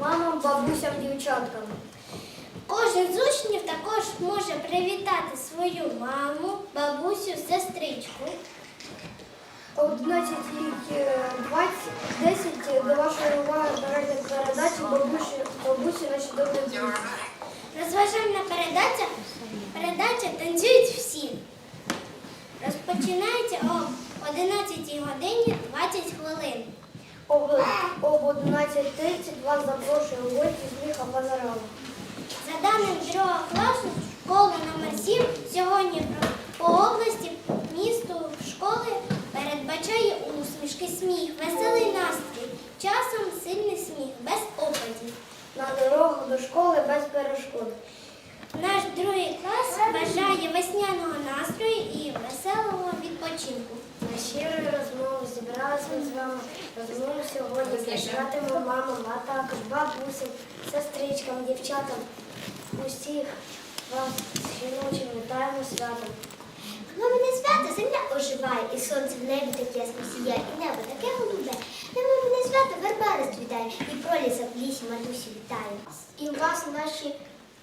мамам, бабусям, дівчаткам. Кожен з учнів також може привітати свою маму, бабусю, сестричку. О 11.20 10 до вашої уваги перегляд передачі бабусі, бабусі наші добрі діти. Розважальна передача, передача танцюють всі. Розпочинається о 11 годині 20 хвилин. Об, об 11.30 вас запрошує у гості Зміха Панорама. За даним другого класу школи номер 7 сьогодні по області місту школи передбачає усмішки, сміх, веселий настрій, часом сильний сміх, без опадів. На дорогу до школи без перешкод. Наш другий клас бажає весняного настрою і веселого відпочинку. На щирої розмови зібралися з вами розмову сьогодні бажатиму мамам, а також бабусям, сестричкам, дівчатам. Усіх вас жіночим вітаємо святом. Мамине свято земля оживає, і сонце в небі таке ясно і небо таке голубе. На мамине свято верба розцвітає, і пролісок в лісі матусі вітає. І вас, наші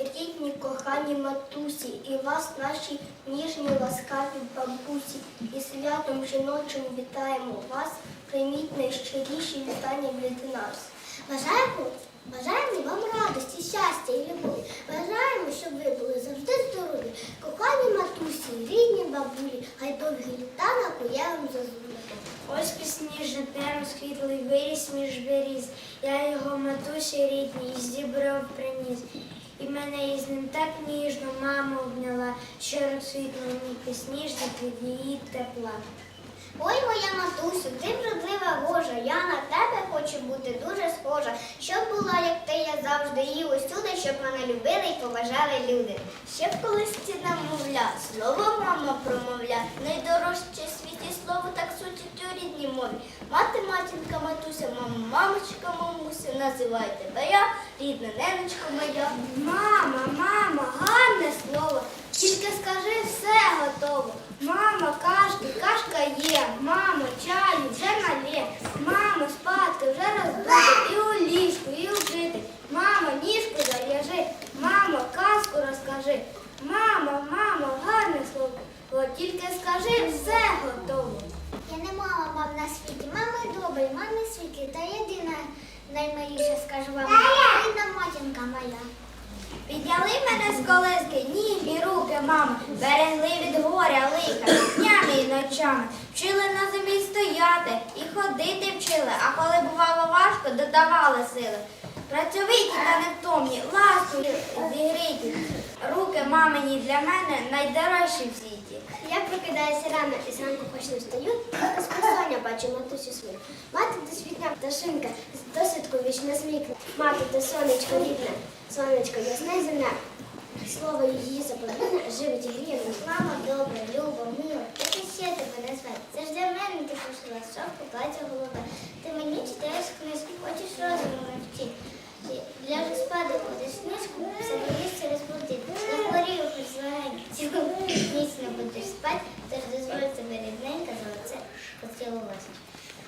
рідні, кохані матусі, і вас, наші ніжні, ласкаві бабусі, і святом жіночим вітаємо вас. Прийміть найщиріші вітання від нас. Бажаємо, бажаємо вам радості, щастя і любові. Бажаємо, щоб ви були завжди здорові. Кохані матусі, рідні бабулі, хай довгі літа накує вам зазволити. Ось пісні життя розквітлий виріс між беріз. Я його матусі рідній зібрав приніс. І мене із ним так ніжно мама обняла, що розсвітло мені пісніжник від її тепла. Ой, моя матусю, ти вродлива Божа, я на тебе хочу бути дуже схожа. Щоб була, як ти, я завжди і усюди, щоб мене любили і поважали люди. Щоб колись ті намовля, слово мама промовля, найдорожче в світі слово так сутять у рідній мові. Мати, матінка, матуся, мама, мамочка, мамуся, називай тебе я, рідна ненечко моя. Мама, мама, гарне слово. Тільки скажи все готово. Мама, кашки, кашка є. Мамо, чаю вже налє. Мамо, спати вже розбити. І у ліжку, і укрити. Мамо, ніжку зав'яжи. Мамо, казку розкажи. Мамо, мамо, гарне слово. Тільки скажи все готово. Я не мала мам на світі. Мами добрі, мами світлі, та єдина наймиліша скажу вам. Рідна матінка моя. Підняли мене з колиски, ніжні руки, мама, берегли від горя лика, днями і ночами. Вчили на землі стояти і ходити вчили, а коли бувало важко, додавали сили. Працьовиті та невтомні, ласку зігріті. Руки мамині для мене найдорожчі в світі. Я прокидаюся рано і зранку хоч не встаю, з посоння бачу матусю свою. Мати досвітня пташинка, з досвідку вічно смікне. Мати то сонечко рідне, сонечко ясне земля. Слово її заповідне, живить і гріє. Мама добра, люба, мила, і ще тебе назвати. Це ж для мене ти пошила шовку, плаття голубе. Ти мені читаєш книжки, хочеш розуму навчити. Ляжу спати, будеш книжку, все боїш через плоти. Захворію хоч легенько, цілу ніч не будеш спати, тож дозволь тебе рідненько за оце поцілувати.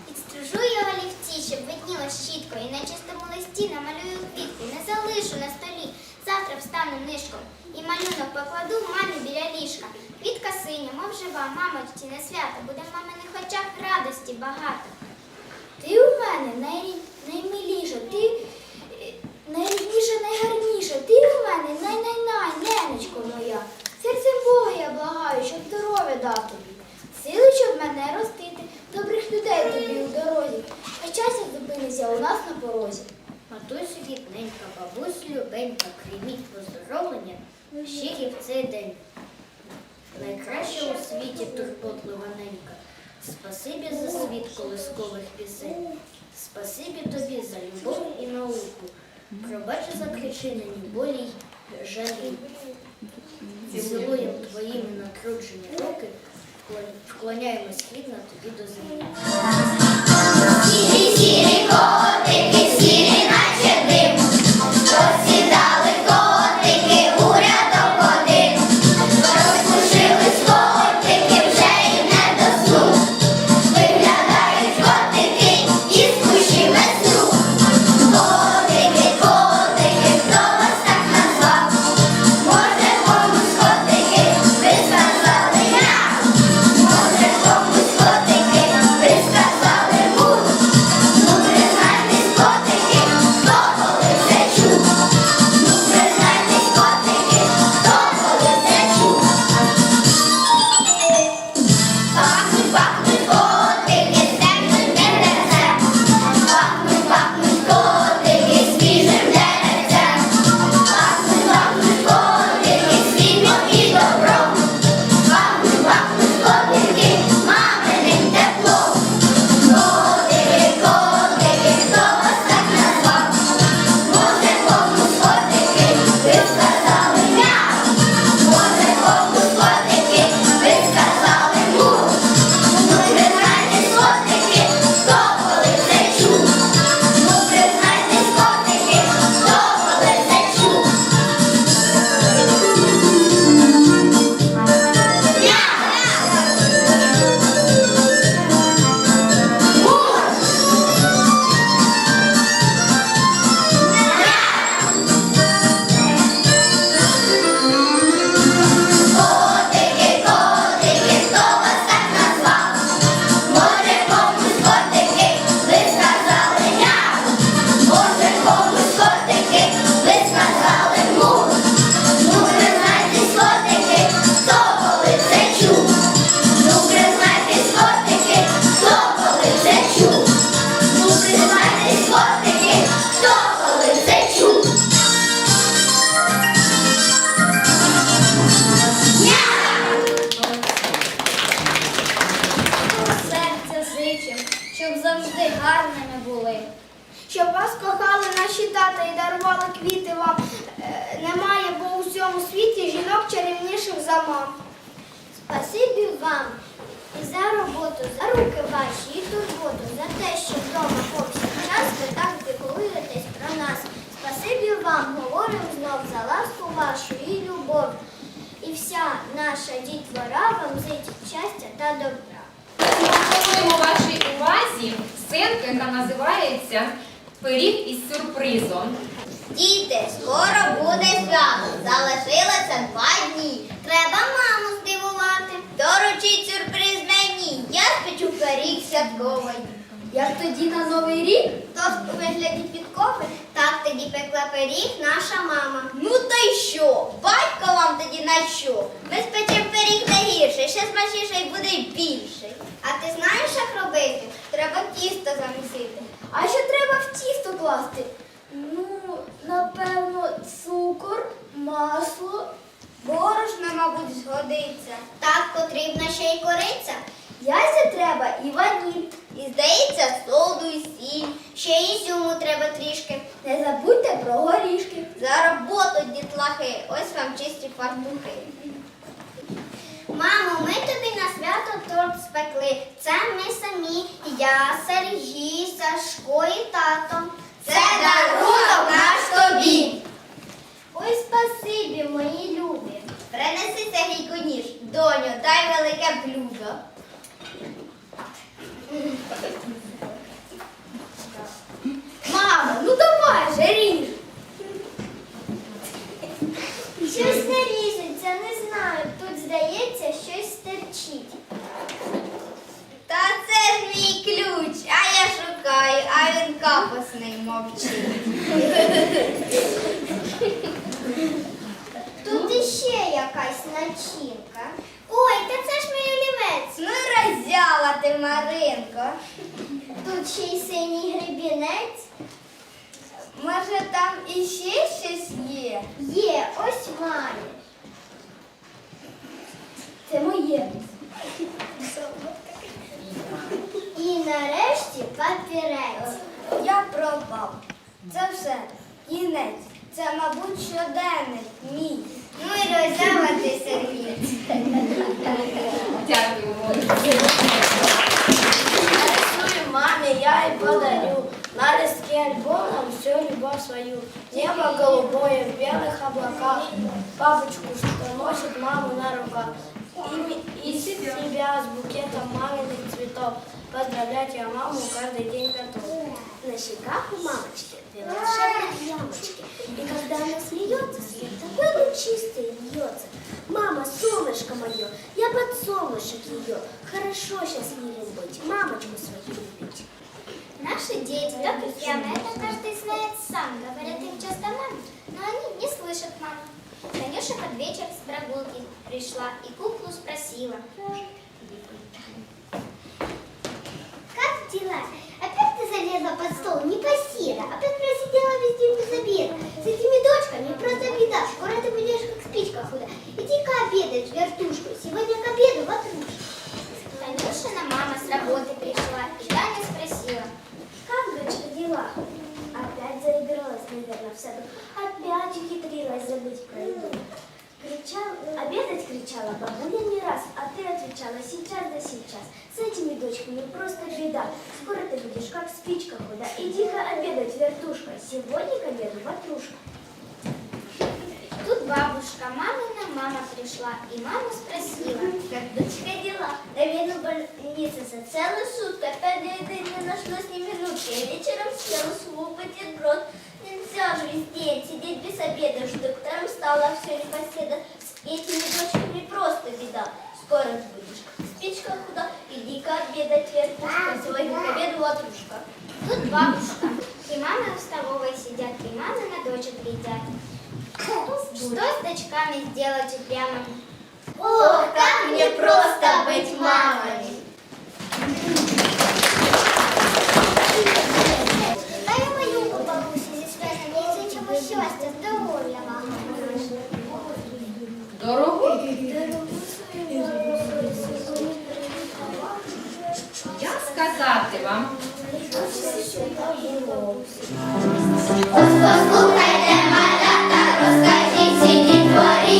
Підстружу його лівці, щоб видніло щітко, і на чистому листі намалюю квітку, не залишу на столі. Завтра встану нишком і малюнок покладу мамі біля ліжка. Квітка синя, мов жива, мамочці на свято, буде в маминих очах радості багато. Ти у мене най... наймиліша, ти е, найрідніша, найгарніша, ти у мене най-най-най, ненечко моя. Серцем Бога я благаю, щоб здоров'я дав тобі. Сили, щоб мене ростити, добрих людей тобі у дорозі. А щастя зупинися у нас на порозі. Матусю рідненька, бабусю любенька, прийміть поздоровлення щирі в цей день. Найкраща у світі турботлива ненька. Спасибі за світ колискових пісень. Спасибі тобі за любов і науку. Пробач за причинені болі й жалі. Цілуємо твоїми натруджені руки, вклоняємось хідно тобі до землі. Cuba. Свята і дарували квіти вам. Е, Немає, бо у всьому світі жінок чарівніших за мам. Спасибі вам і за роботу, за руки ваші, і турботу, за те, що вдома повсякчас ви так піклуєтесь про нас. Спасибі вам, говоримо знов за ласку вашу і любов. І вся наша дітвора вам зичить щастя та добра. Пропонуємо вашій увазі сценку, яка називається Пиріг із сюрпризом. Діти, скоро буде свято. Залишилося два дні. Треба маму здивувати. Доручіть сюрприз мені. Я спечу пиріг святковий. Як тоді на Новий рік? Тож у вигляді підкови? Так тоді пекла пиріг наша мама. Ну та й що? Батько вам тоді на що? Ми спечемо пиріг не гірше, ще смачніше й буде й більший. А ти знаєш, як робити? Треба тісто замісити. А що треба в тісто класти? Ну, напевно, цукор, масло. Борошно, мабуть, згодиться. Так потрібна ще й кориця. Яйця треба і ваніль. І здається, соду і сіль. Ще ізюму треба трішки. Не забудьте про горішки. За роботу, дітлахи, ось вам чисті фартухи. Мамо, ми тобі на свято торт спекли. Це ми самі. Я, Сергій, Сашко і тато. Це дарунок наш тобі. Ой, спасибі, мої любі. Принеси Сергійку ніж. Доню, дай велике блюдо. Мамо, ну давай же ріж. Щось не ріжеться, не знаю. Тут здається, щось стерчить. Та це ж мій ключ, а я шукаю, а він капосний мовчить. Тут іще якась начинка. Ой, та це ж мій олівець. Ну роззяла ти, Маринко. Тут ще й синій гребінець. Може там іще щось є? Є, ось має. Це моє. І нарешті папірець. Я пропав. Це все. Кінець. Це, мабуть, щоденник мій. Ну і роззяла ти, Сергій. Нарисую маме я и подарю на листке альбома всю любовь свою. Небо голубое в белых облаках, папочку, что носит маму на руках. И, ми- и себя с букетом маминых цветов. Поздравлять я маму каждый день готов. На щеках у мамочки две волшебных ямочки. И когда она смеется, свет такой лучистый льется. Мама, солнышко мое, я под солнышек ее. Хорошо счастливым быть, мамочку свою любить. Наши дети так упрямы, это каждый знает сам. Говорят им часто мам, но они не слышат маму. Танюша под вечер с прогулки пришла и куклу спросила. Как дела? Сутки, опять еды не нашлось ни минутки. Я вечером съела суп, бутерброд. Нельзя же весь день сидеть без обеда, что доктором стала все непоседа. С этими дочками просто беда. Скоро ты будешь как спичка худа, иди-ка обедать, вертушка. Сегодня к обеду ватрушка. Тут бабушка. И мама в столовой сидят, и мама на дочек глядят. Что с дочками сделать упрямо? Ох, как мне просто быть мамой! Послухайте, малята, розкажіть всі дітворі,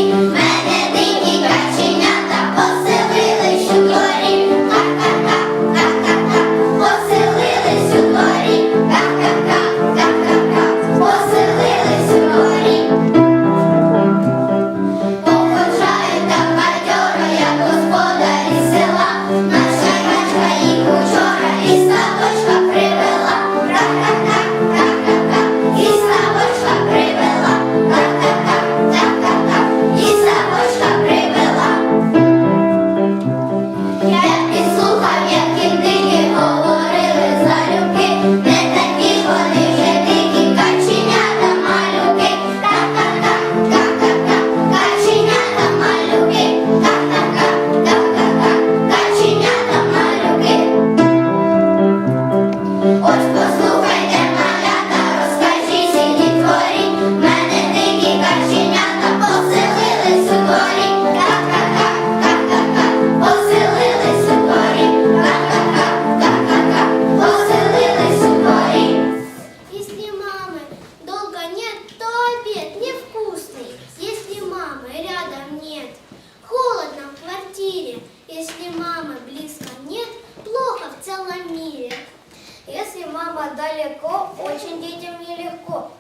очень детям нелегко.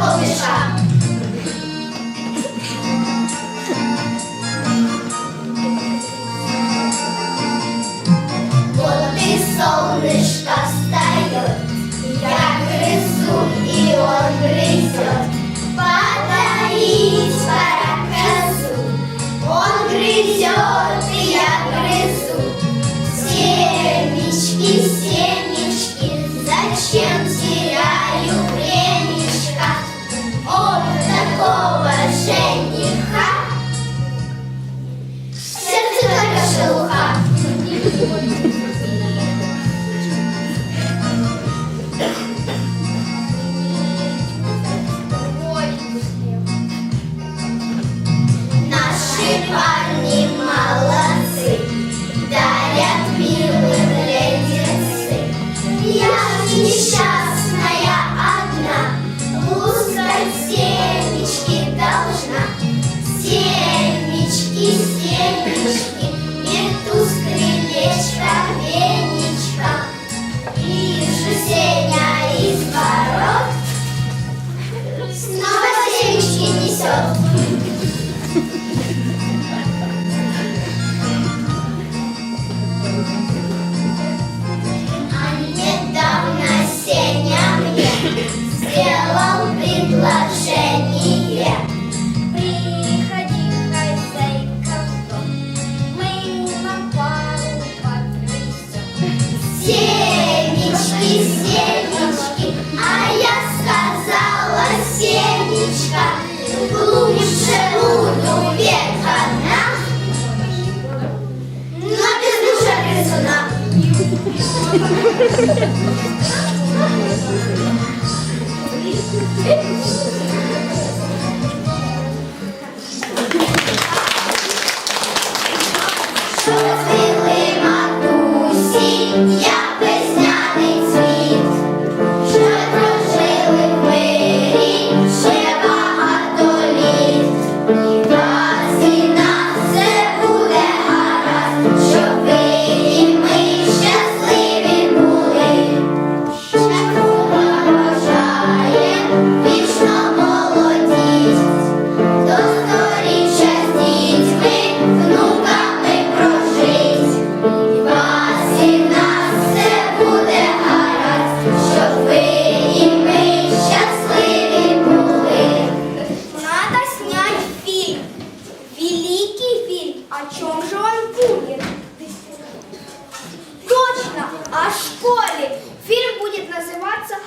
você está.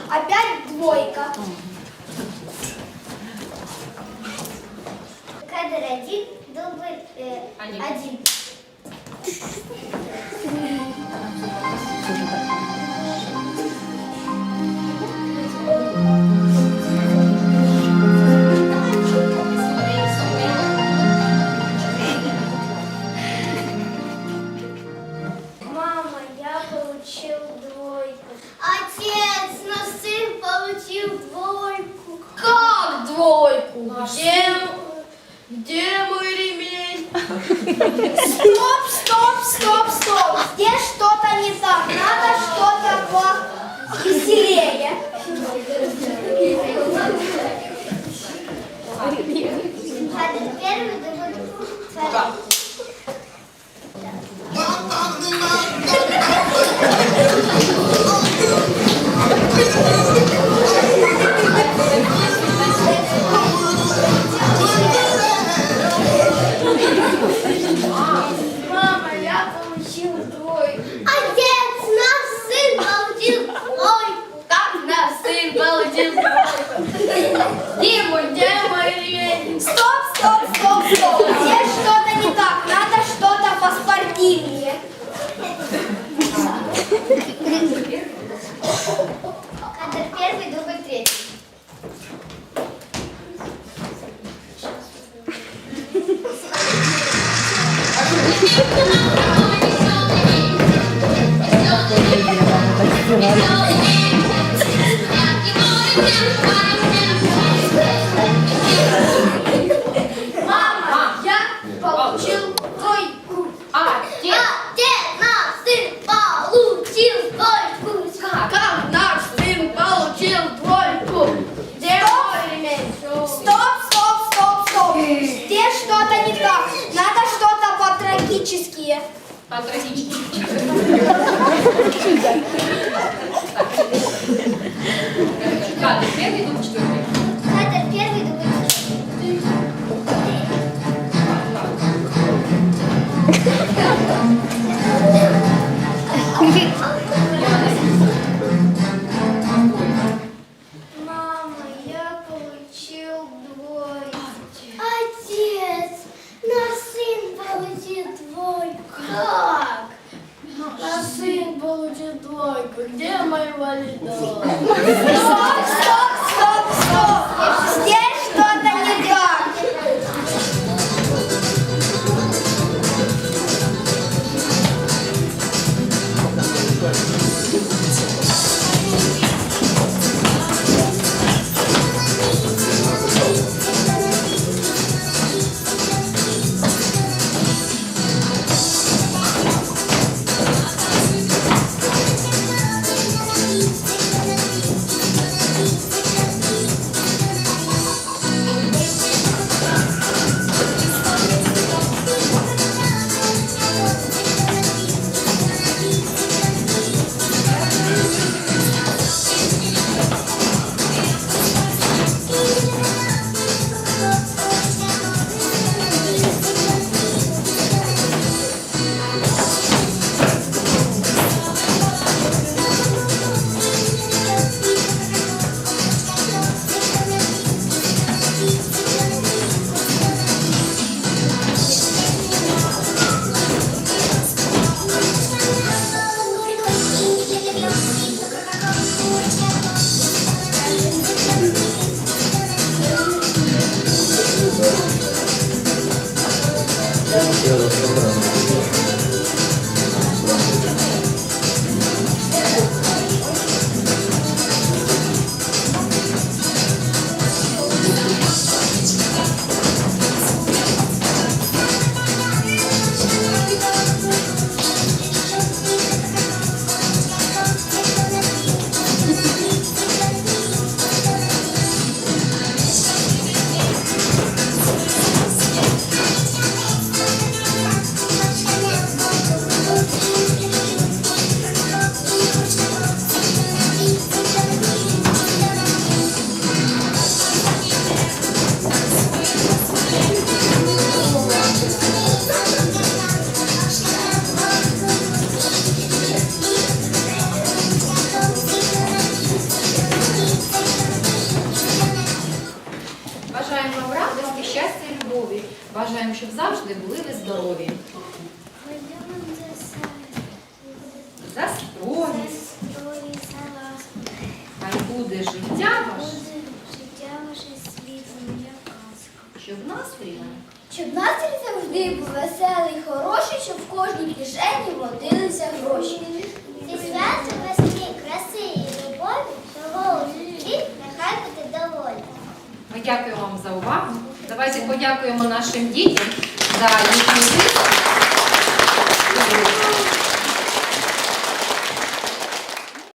опять двойка. Кадр один, дубль э, один. Tia. Fala pra gente. щастя. Бажаємо, щоб завжди були ви здорові. За строгість. Хай буде життя ваше, Життя ваше казка. щоб настрій Щоб настрій завжди був веселий, хороший, щоб в кожній кишені водилися гроші. Зі свято весни, краси і любові, світ нехай буде доволі. Ми дякуємо вам за увагу. Давайте подякуємо нашим дітям за їхню дитину.